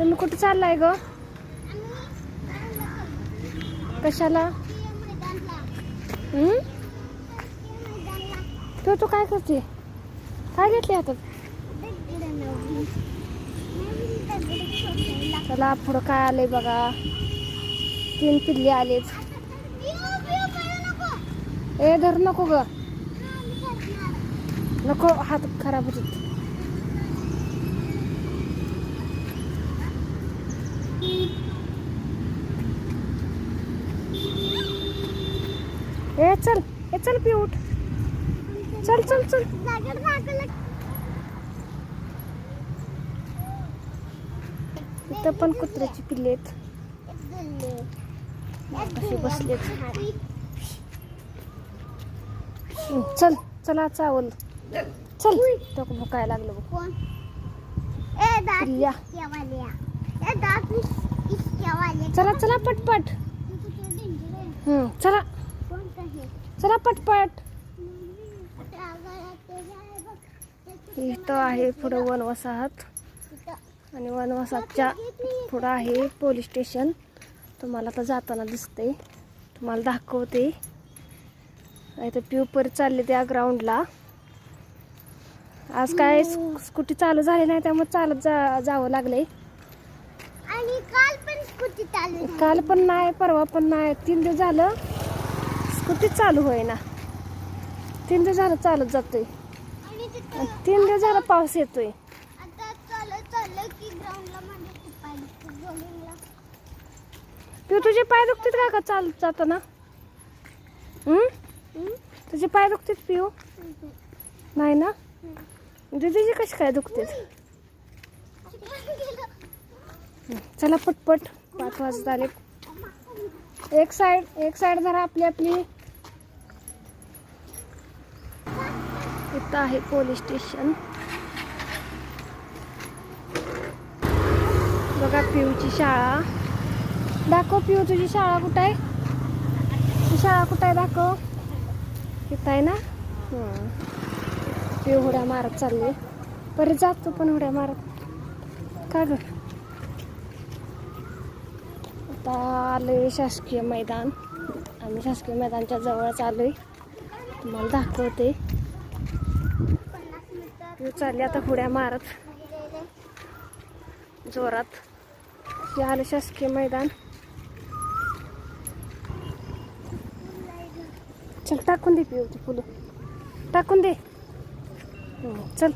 तुम्ही कुठे चाललाय ग? कशाला? तू तू काय करते? काय घेतली हातात चला पुढं काय आलंय बघा. तीन पिल्ले आलेच ए धर नको ग. नको हात खराब होतात. ए चल. ए चल पिऊट उठ. चल चल चल. इथं पण कुत्र्याची पिल्ले आहेत. चल चला चावल. चल तो भुकायला लागलं बघ. चला चला पटपट. हम्म चला. चला पटपट. इथं आहे पुढं वन वसाहत आणि वन वसाहतच्या पुढं आहे पोलीस स्टेशन. तुम्हाला तर जाताना दिसते तुम्हाला दाखवते. इथं प्युपर चालले त्या ग्राउंडला आज काय स्कू- स्कूटी चालू झाली नाही त्यामुळे चालत जा जावं लागलंय. काल पण नाही परवा पण नाही. तीन दिवस झालं. स्कूटी चालू होईना. तीन दिवस झालं चालत जातोय. तीन दिवस झालं पाऊस येतोय. तू तुझे पाय दुखतात का का चालत जाताना? तुझे पाय दुखतात पिऊ? नाही ना? दीदीचे कसे काय दुखतात? चला पटपट पाच वाजत आले. एक साइड एक साइड जरा आपली आपली इथं आहे पोलीस स्टेशन. बघा पिऊची शाळा. दाखव पिऊ तुझी शाळा कुठं आहे? शाळा कुठं आहे? दाखव. इथं आहे ना? हं. पिऊ उड्या मारत चालली. बरं जातो पण उड्या मारत. का गं? आता आलोय शासकीय मैदान. आम्ही शासकीय मैदानच्या जवळच आलोय. तुम्हाला दाखवते. मी चालली आता हुड्या मारत. जोरात. हे आलं शासकीय मैदान. चल टाकून दे पिऊ ती फुलं. टाकून दे. हो, चल.